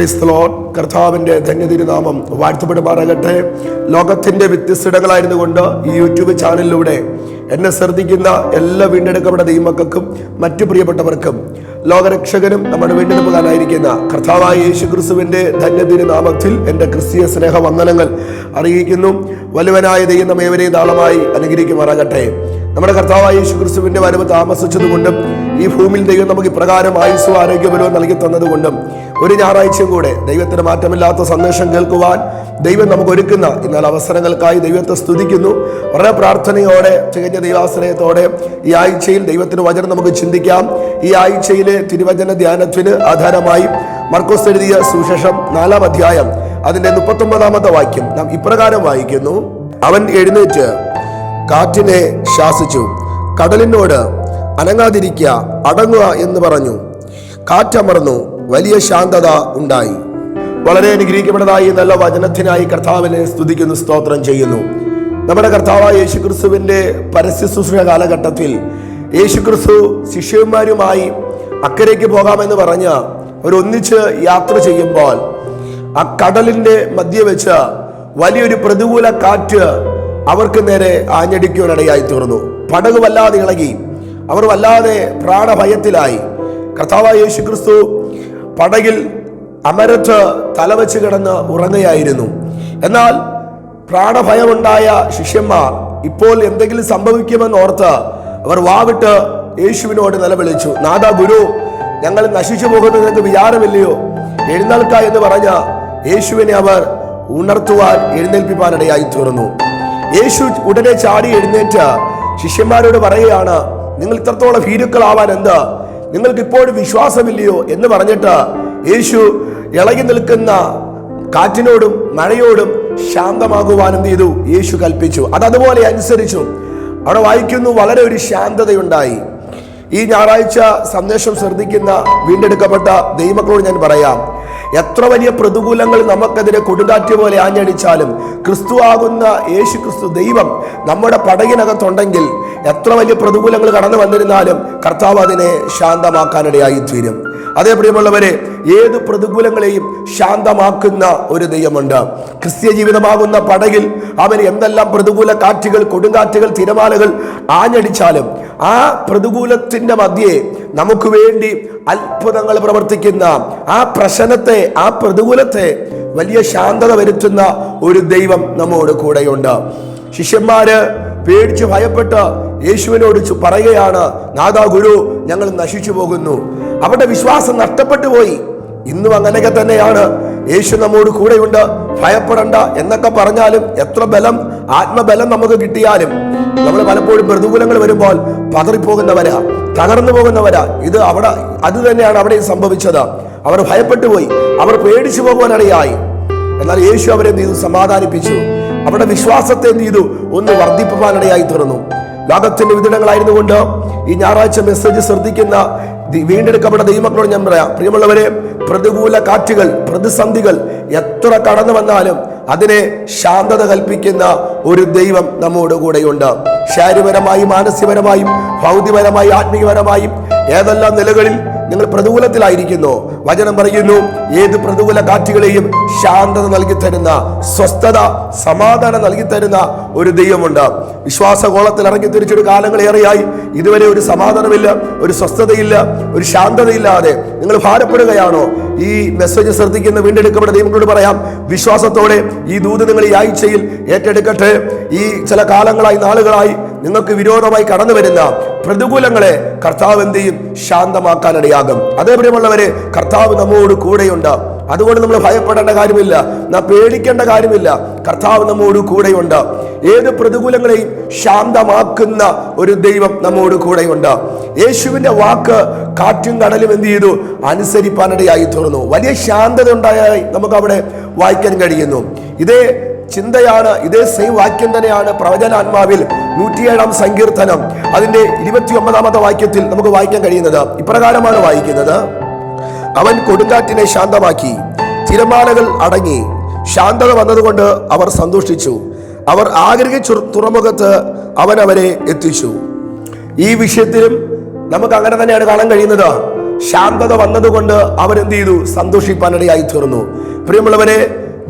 ക്രൈസ്തലോൺ കർത്താവിന്റെ ധന്യതിരുനാമം വാഴ്ത്തപ്പെടുമാറാകട്ടെ. ലോകത്തിന്റെ വ്യത്യസ്തടങ്ങളായിരുന്നു കൊണ്ട് ഈ യൂട്യൂബ് ചാനലിലൂടെ എന്നെ ശ്രദ്ധിക്കുന്ന എല്ലാ വീണ്ടെടുക്കപ്പെട്ട ദൈവമക്കൾക്കും മറ്റു പ്രിയപ്പെട്ടവർക്കും ലോകരക്ഷകനും നമ്മുടെ വീണ്ടെടുപ്പുകാരായിരിക്കുന്ന കർത്താവായ യേശു ക്രിസ്തുവിന്റെ ധന്യതിരുനാമത്തിൽ എന്റെ ക്രിസ്തീയ സ്നേഹ വന്ദനങ്ങൾ അറിയിക്കുന്നു. വലുവനായ ദൈവം നമ്മേവരെ താളമായി അനുഗ്രഹിക്കുമാറാകട്ടെ. നമ്മുടെ കർത്താവായ യേശു ക്രിസ്തുവിന്റെ വരവ് താമസിച്ചതുകൊണ്ടും ഈ ഭൂമിയിൽ ദൈവം നമുക്ക് ഇപ്രകാരം ആയുസ്സും ആരോഗ്യബലവും നൽകി തന്നതുകൊണ്ടും ഒരു ഞായറാഴ്ചയും കൂടെ ദൈവത്തിന് മാറ്റമില്ലാത്ത സന്ദേശം കേൾക്കുവാൻ ദൈവം നമുക്ക് ഒരുക്കുന്ന എന്നാൽ അവസരങ്ങൾക്കായി ദൈവത്തെ സ്തുതിക്കുന്നു. വളരെ പ്രാർത്ഥനയോടെ തികഞ്ഞ ദൈവാശ്രയത്തോടെ ഈ ആഴ്ചയിൽ ദൈവത്തിന് വചനം നമുക്ക് ചിന്തിക്കാം. ഈ ആഴ്ചയിലെ തിരുവചന ധ്യാനത്തിന് ആധാരമായി മർക്കോസ് എഴുതിയ സുശേഷം നാലാം അധ്യായം അതിന്റെ മുപ്പത്തൊമ്പതാമത്തെ വാക്യം നാം ഇപ്രകാരം വായിക്കുന്നു. അവൻ എഴുന്നേറ്റ് കാറ്റിനെ ശാസിച്ചു. കടലിനോട് അനങ്ങാതിരിക്കുക അടങ്ങുക എന്ന് പറഞ്ഞു. കാറ്റമർന്നു വലിയ ശാന്തത ഉണ്ടായി. വളരെ അനുഗ്രഹിക്കപ്പെട്ടതായി നല്ല വചനത്തിനായി കർത്താവിനെ സ്തുതിക്കുന്നു സ്തോത്രം ചെയ്യുന്നു. നമ്മുടെ കർത്താവായ യേശുക്രിസ്തുവിന്റെ പരസ്യ ശുശ്രൂഷ കാലഘട്ടത്തിൽ യേശുക്രിസ്തു ശിഷ്യന്മാരുമായി അക്കരയ്ക്ക് പോകാമെന്ന് പറഞ്ഞ് അവരൊന്നിച്ച് യാത്ര ചെയ്യുമ്പോൾ ആ കടലിന്റെ മധ്യ വെച്ച് വലിയൊരു പ്രതികൂല കാറ്റ് അവർക്ക് നേരെ ആഞ്ഞടിക്കുവാനിടയായി തീർന്നു പടക് വല്ലാതെ ഇളകി. അവർ വല്ലാതെ പ്രാണഭയത്തിലായി. കർത്താവായ യേശു ക്രിസ്തു പടകിൽ അമരത്ത് തലവെച്ച് കിടന്ന് ഉറങ്ങുകയായിരുന്നു. എന്നാൽ പ്രാണഭയമുണ്ടായ ശിഷ്യന്മാർ ഇപ്പോൾ എന്തെങ്കിലും സംഭവിക്കുമെന്ന് ഓർത്ത് അവർ വാവിട്ട് യേശുവിനോട് നിലവിളിച്ചു. നാഥ ഗുരു ഞങ്ങൾ നശിച്ചു പോകുന്നത് നിങ്ങൾക്ക് വിചാരമില്ലയോ? എഴുന്നേൽക്ക എന്ന് പറഞ്ഞ യേശുവിനെ അവർ ഉണർത്തുവാൻ എഴുന്നേൽപ്പിക്കാനിടയായി തീർന്നു. യേശു ഉടനെ ചാടി എഴുന്നേറ്റ് ശിഷ്യന്മാരോട് പറയുകയാണ് നിങ്ങൾ ഇത്രത്തോളം ഭീരുക്കളാവാൻ എന്താ? നിങ്ങൾക്ക് ഇപ്പോഴും വിശ്വാസമില്ലയോ എന്ന് പറഞ്ഞിട്ട് യേശു ഇളകി നിൽക്കുന്ന കാറ്റിനോടും മഴയോടും ശാന്തമാകുവാൻ എന്ത് ചെയ്തു? യേശു കൽപ്പിച്ചു. അത് അതുപോലെ അനുസരിച്ചു. അവിടെ വായിക്കുന്നു വളരെ ഒരു ശാന്തതയുണ്ടായി. ഈ ഞായറാഴ്ച സന്ദേശം ശ്രദ്ധിക്കുന്ന വീണ്ടെടുക്കപ്പെട്ട ദൈവങ്ങളോട് ഞാൻ പറയാം. എത്ര വലിയ പ്രതികൂലങ്ങൾ നമുക്കെതിരെ കൊടുങ്കാറ്റ് പോലെ ആഞ്ഞടിച്ചാലും ക്രിസ്തു ആകുന്ന യേശു ക്രിസ്തു ദൈവം നമ്മുടെ പടകിനകത്തുണ്ടെങ്കിൽ എത്ര വലിയ പ്രതികൂലങ്ങൾ കടന്നു വന്നിരുന്നാലും കർത്താവ് അതിനെ ശാന്തമാക്കാനിടയായി തീരും. അതേ പ്രിയമുള്ളവരെ ഏത് പ്രതികൂലങ്ങളെയും ശാന്തമാക്കുന്ന ഒരു ദൈവമുണ്ട്. ക്രിസ്ത്യ ജീവിതമാകുന്ന പടകിൽ അവൻ എന്തെല്ലാം പ്രതികൂല കാറ്റുകൾ കൊടുങ്കാറ്റുകൾ തിരമാലകൾ ആഞ്ഞടിച്ചാലും ആ പ്രതികൂലത്തിന്റെ മധ്യേ നമുക്ക് വേണ്ടി അത്ഭുതങ്ങൾ പ്രവർത്തിക്കുന്ന ആ പ്രശ്നത്തെ ആ പ്രതികൂലത്തെ വലിയ ശാന്തത വരുത്തുന്ന ഒരു ദൈവം നമ്മോട് കൂടെയുണ്ട്. ശിഷ്യന്മാര് പേടിച്ച് ഭയപ്പെട്ട് യേശുവിനോട് പറയുകയാണ് നാദാ ഗുരു ഞങ്ങൾ നശിച്ചു പോകുന്നു. അവരുടെ വിശ്വാസം നഷ്ടപ്പെട്ടു പോയി. ഇന്നും അങ്ങനെയൊക്കെ തന്നെയാണ്. യേശു നമ്മോട് കൂടെയുണ്ട്. ഭയപ്പെടണ്ട എന്നൊക്കെ പറഞ്ഞാലും എത്ര ബലം ആത്മബലം നമുക്ക് കിട്ടിയാലും നമ്മൾ പലപ്പോഴും പ്രതികൂലങ്ങൾ വരുമ്പോൾ പതറിപ്പോകുന്നവരാ തകർന്നു പോകുന്നവരാ. ഇത് അവിടെ അത് തന്നെയാണ് അവിടെ സംഭവിച്ചത്. അവർ ഭയപ്പെട്ടു പോയി. അവർ പേടിച്ചു പോകുവാനിടയായി. എന്നാൽ യേശു അവരെ എന്ത് ചെയ്തു? സമാധാനിപ്പിച്ചു. അവരുടെ വിശ്വാസത്തെ എന്ത് ചെയ്തു? ഒന്ന് വർദ്ധിപ്പിക്കാനിടയായി തീർന്നു. ലോകത്തിന്റെ വിധിടങ്ങളായിരുന്നു കൊണ്ട് ഈ ഞായറാഴ്ച മെസ്സേജ് ശ്രദ്ധിക്കുന്ന വീണ്ടെടുക്കപ്പെട്ട ദൈവമക്കളോട് ഞാൻ പറയാം. പ്രിയമുള്ളവരെ പ്രതികൂല കാറ്റുകൾ പ്രതിസന്ധികൾ എത്ര കടന്നു വന്നാലും അതിനെ ശാന്തത കൽപ്പിക്കുന്ന ഒരു ദൈവം നമ്മോട് കൂടെയുണ്ട്. ശാരീരപരമായും മാനസികപരമായും ഭൗതികപരമായും ആത്മീയപരമായും ഏതെല്ലാം നിലകളിൽ നിങ്ങൾ പ്രതികൂലത്തിലായിരിക്കുന്നു വചനം പറയുന്നു. ഏത് പ്രതികൂല കാറ്റുകളെയും ശാന്തത നൽകി തരുന്ന സ്വസ്ഥത സമാധാനം നൽകി തരുന്ന ഒരു ദൈവമുണ്ട്. വിശ്വാസകോളത്തിൽ ഇറങ്ങി തിരിച്ചൊരു കാലങ്ങളേറെയായി ഇതുവരെ ഒരു സമാധാനമില്ല ഒരു സ്വസ്ഥതയില്ല ഒരു ശാന്തതയില്ലാതെ നിങ്ങൾ ഭാരപ്പെടുകയാണോ? ഈ മെസ്സേജ് ശ്രദ്ധിക്കുന്ന വീണ്ടെടുക്കപ്പെട്ട ദൈവങ്ങളോട് പറയാം വിശ്വാസത്തോടെ ഈ ദൂത് നിങ്ങൾ ഈ ആഴ്ചയിൽ ഏറ്റെടുക്കട്ടെ. ഈ ചില കാലങ്ങളായി നാളുകളായി നിങ്ങൾക്ക് വിരോധമായി കടന്നു വരുന്ന പ്രതികൂലങ്ങളെ കർത്താവ് എന്ത് ചെയ്യും? ശാന്തമാക്കാനിടയാകും. അതേ കർത്താവ് നമ്മോട് കൂടെയുണ്ട്. അതുകൊണ്ട് നമ്മൾ ഭയപ്പെടേണ്ട കാര്യമില്ല. നാം പേടിക്കേണ്ട കാര്യമില്ല. കർത്താവ് നമ്മോട് കൂടെയുണ്ട്. ഏത് പ്രതികൂലങ്ങളെയും ശാന്തമാക്കുന്ന ഒരു ദൈവം നമ്മോട് കൂടെയുണ്ട്. യേശുവിന്റെ വാക്ക് കാറ്റും കടലും എന്ത് ചെയ്തു? അനുസരിപ്പാനിടയായി തീർന്നു. വലിയ ശാന്തത ഉണ്ടായി നമുക്ക് അവിടെ വായിക്കാൻ കഴിയുന്നു. ഇതേ ചിന്തയാണ്. ഇതേ സെയിം വാക്യം തന്നെയാണ് പ്രവചന പ്രവചനാത്മാവിൽ നൂറ്റിയേഴാം സങ്കീർത്തനം. അതിന്റെ ഇരുപത്തി ഒമ്പതാമത്തെ വാക്യത്തിൽ നമുക്ക് വായിക്കാൻ കഴിയുന്നത് ഇപ്രകാരമാണ് വായിക്കുന്നത്. അവൻ കൊടുങ്കാറ്റിനെ ശാന്തമാക്കി തിരമാലകൾ അടങ്ങി. ശാന്തത വന്നതുകൊണ്ട് അവർ സന്തോഷിച്ചു. അവർ ആഗ്രഹിച്ചു തുറമുഖത്ത് അവൻ അവരെ എത്തിച്ചു. ഈ വിഷയത്തിലും നമുക്ക് അങ്ങനെ തന്നെയാണ് കാണാൻ കഴിയുന്നത്. ശാന്തത വന്നതുകൊണ്ട് അവരെന്ത് ചെയ്തു? സന്തോഷിപ്പാനിടയായി തീർന്നു. പ്രിയമുള്ളവരെ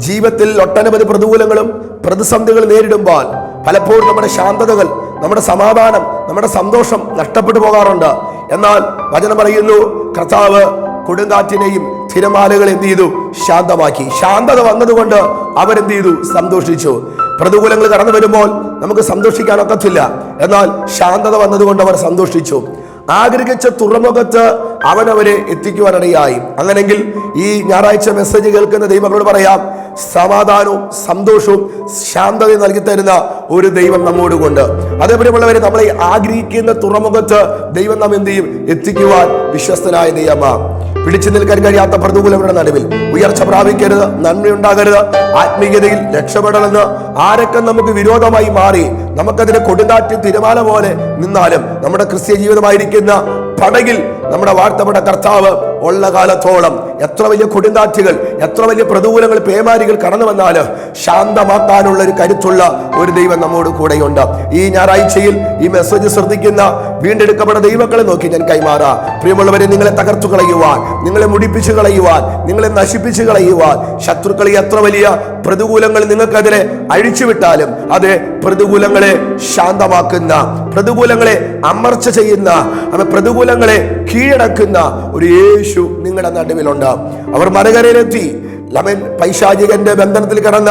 ജീവിതത്തിൽ ഒട്ടനവധി പ്രതികൂലങ്ങളും പ്രതിസന്ധികൾ നേരിടുമ്പോൾ പലപ്പോഴും നമ്മുടെ ശാന്തതകൾ നമ്മുടെ സമാധാനം നമ്മുടെ സന്തോഷം നഷ്ടപ്പെട്ടു പോകാറുണ്ട്. എന്നാൽ വചനം പറയുന്നു കർത്താവ് കൊടുങ്കാറ്റിനെയും തിരമാലകൾ എന്ത് ചെയ്തു? ശാന്തമാക്കി. ശാന്തത വന്നതുകൊണ്ട് അവരെന്ത് ചെയ്തു? സന്തോഷിച്ചു. പ്രതികൂലങ്ങൾ കടന്നു വരുമ്പോൾ നമുക്ക് സന്തോഷിക്കാൻ സന്തോഷിക്കാനൊക്കത്തില്ല എന്നാൽ ശാന്തത വന്നതുകൊണ്ട് അവർ സന്തോഷിച്ചു. ആഗ്രഹിച്ച തുറമുഖത്ത് അവൻ അവരെ എത്തിക്കുവാനിടയായി അങ്ങനെങ്കിൽ ഈ ഞായറാഴ്ച മെസ്സേജ് കേൾക്കുന്ന ദൈവങ്ങളോട് പറയാം സമാധാനവും സന്തോഷവും ശാന്തതയും നൽകി തരുന്ന ഒരു ദൈവം നമ്മോടുകൊണ്ട് അതേപോലെയുള്ളവരെ നമ്മളെ ആഗ്രഹിക്കുന്ന തുറമുഖത്ത് ദൈവം നാം എന്ത് ചെയ്യും? എത്തിക്കുവാൻ വിശ്വസ്തനായ ദൈവമാ. പിടിച്ചു നിൽക്കാൻ കഴിയാത്ത പ്രതികൂലങ്ങളുടെ നടുവിൽ ഉയർച്ച പ്രാപിക്കരുത് നന്മയുണ്ടാകരുത് ആത്മീയതയിൽ രക്ഷപ്പെടണമെന്ന് ആരൊക്കെ നമുക്ക് വിരോധമായി മാറി നമുക്കതിന് കൊടുങ്കാറ്റ് തിരമാല പോലെ നിന്നാലും നമ്മുടെ ക്രിസ്ത്യ ജീവിതമായിരിക്കുന്ന പടകിൽ നമ്മുടെ വാഴ്ത്തപ്പെട്ട കർത്താവ് ഉള്ള കാലത്തോളം എത്ര വലിയ കൊടുങ്കാറ്റുകൾ എത്ര വലിയ പ്രതികൂലങ്ങൾ പേമാരികൾ കടന്നു വന്നാൽ ശാന്തമാക്കാനുള്ള ഒരു കരുത്തുള്ള ഒരു ദൈവം നമ്മോട് കൂടെയുണ്ട്. ഈ ഞായറാഴ്ചയിൽ ഈ മെസ്സേജ് ശ്രദ്ധിക്കുന്ന വീണ്ടെടുക്കപ്പെട്ട ദൈവങ്ങളെ നോക്കി ഞാൻ കൈമാറാം. പ്രിയമുള്ളവരെ നിങ്ങളെ തകർത്തു കളയുവാൻ നിങ്ങളെ മുടിപ്പിച്ചു കളയുവാൻ നിങ്ങളെ നശിപ്പിച്ചു കളയുവാൻ ശത്രുക്കളെ എത്ര വലിയ പ്രതികൂലങ്ങൾ നിങ്ങൾക്കതിനെ അഴിച്ചുവിട്ടാലും അത് പ്രതികൂലങ്ങളെ ശാന്തമാക്കുന്ന പ്രതികൂലങ്ങളെ അമർച്ച ചെയ്യുന്ന അവ പ്രതികൂലങ്ങളെ കീഴടക്കുന്ന ഒരു യേശു നിങ്ങളുടെ നടുവിലുണ്ട്. അവർ മരകരയിലെത്തി. ലമൻ പൈശാചികന്റെ ബന്ധനത്തിൽ കിടന്ന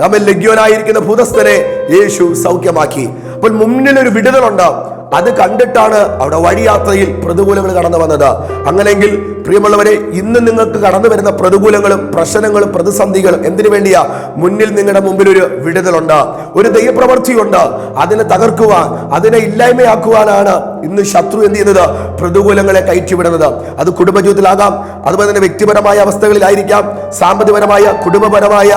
ലമൻ ലഗ്യോനായിരിക്കുന്ന ഭൂതസ്ഥനെ യേശു സൗഖ്യമാക്കി. അപ്പോൾ മുന്നിൽ ഒരു വിടുതലുണ്ട്. അത് കണ്ടിട്ടാണ് അവിടെ വഴിയാത്രയിൽ പ്രതികൂലങ്ങൾ കടന്നു വന്നത്. അങ്ങനെയെങ്കിൽ പ്രിയമുള്ളവരെ ഇന്ന് നിങ്ങൾക്ക് കടന്നു വരുന്ന പ്രതികൂലങ്ങളും പ്രശ്നങ്ങളും പ്രതിസന്ധികളും എന്തിനു വേണ്ടിയാ? മുന്നിൽ നിങ്ങളുടെ മുമ്പിൽ ഒരു വിടുതലുണ്ട് ഒരു ദൈവപ്രവർത്തിയുണ്ട് അതിനെ തകർക്കുവാൻ അതിനെ ഇല്ലായ്മയാക്കുവാനാണ് ഇന്ന് ശത്രു എന്ത് ചെയ്യുന്നത്? പ്രതികൂലങ്ങളെ കയറ്റിവിടുന്നത്. അത് കുടുംബജീവിതത്തിലാകാം അതുപോലെ തന്നെ വ്യക്തിപരമായ അവസ്ഥകളിലായിരിക്കാം സാമ്പത്തികപരമായ കുടുംബപരമായ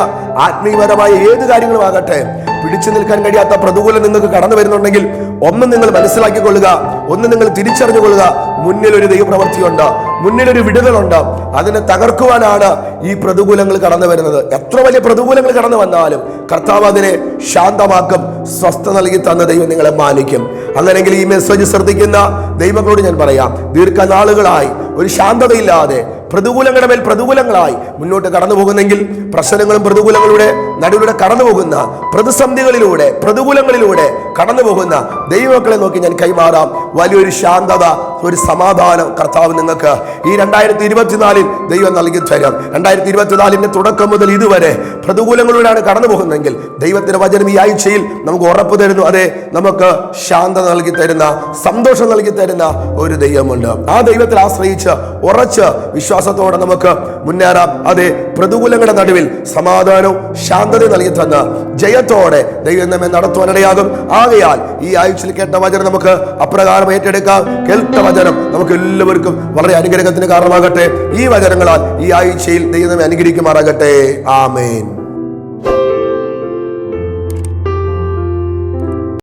ആത്മീയപരമായ ഏത് കാര്യങ്ങളും ആകട്ടെ. പിടിച്ചു നിൽക്കാൻ കഴിയാത്ത പ്രതികൂലം നിങ്ങൾക്ക് കടന്നു വരുന്നുണ്ടെങ്കിൽ ഒന്ന് നിങ്ങൾ മനസ്സിലാക്കിക്കൊള്ളുക ഒന്ന് നിങ്ങൾ തിരിച്ചറിഞ്ഞുകൊള്ളുക. മുന്നിൽ ഒരു ദൈവപ്രവൃത്തിയുണ്ട് മുന്നിൽ ഒരു വിടുതലുണ്ട്. അതിനെ തകർക്കുവാനാണ് ഈ പ്രതികൂലങ്ങൾ കടന്നു വരുന്നത്. എത്ര വലിയ പ്രതികൂലങ്ങൾ കടന്നു വന്നാലും കർത്താവ് അതിനെ ശാന്തമാക്കും സ്വസ്ഥ നൽകി തന്ന ദൈവം നിങ്ങളെ മാനിക്കും. അങ്ങനെങ്കിൽ ഈ മെസ്സേജ് ശ്രദ്ധിക്കുന്ന ദൈവങ്ങളോട് ഞാൻ പറയാം ദീർഘനാളുകളായി ഒരു ശാന്തതയില്ലാതെ പ്രതികൂലങ്ങളുടെ മേൽ പ്രതികൂലങ്ങളായി മുന്നോട്ട് കടന്നു പോകുന്നെങ്കിൽ പ്രശ്നങ്ങളും പ്രതികൂലങ്ങളുടെ നടുവിലൂടെ കടന്നു പോകുന്ന പ്രതിസന്ധികളിലൂടെ പ്രതികൂലങ്ങളിലൂടെ കടന്നു പോകുന്ന ദൈവമക്കളെ നോക്കി ഞാൻ കൈമാറാം. വലിയൊരു ശാന്തത ഒരു സമാധാനം കർത്താവ് നിങ്ങൾക്ക് ഈ രണ്ടായിരത്തി ഇരുപത്തിനാലിൽ ദൈവം നൽകി തരും. രണ്ടായിരത്തി ഇരുപത്തിനാലിന്റെ തുടക്കം മുതൽ ഇതുവരെ പ്രതികൂലങ്ങളിലൂടെയാണ് കടന്നു പോകുന്നതെങ്കിൽ ദൈവത്തിന്റെ വചനം ഈ ആഴ്ചയിൽ നമുക്ക് ഉറപ്പ് തരുന്നു. അതെ നമുക്ക് ശാന്തത നൽകി തരുന്ന സന്തോഷം നൽകി തരുന്ന ഒരു ദൈവമുണ്ട്. ആ ദൈവത്തിൽ ആശ്രയിച്ച് ഉറച്ച് വിശ്വാസത്തോടെ നമുക്ക് മുന്നേറാം. അതെ പ്രതികൂലങ്ങളുടെ നടുവിൽ സമാധാനവും ശാന്തതയും നൽകി തന്ന ജയത്തോടെ ദൈവം നമ്മെ നടത്തുവാനിടയാകും. ആകയാൽ ഈ ആഴ്ചയിൽ കേട്ട വചനം നമുക്ക് അപ്രകാരം ഏറ്റെടുക്കാം. കേൾത്ത വചനം നമുക്ക് എല്ലാവർക്കും വളരെ അനുഗ്രഹത്തിന് കാരണമാകട്ടെ. ഈ വചനങ്ങളാൽ ഈ ആഴ്ചയിൽ ദൈവം നമ്മെ അനുഗ്രഹിക്കുമാറാകട്ടെ. ആമേൻ.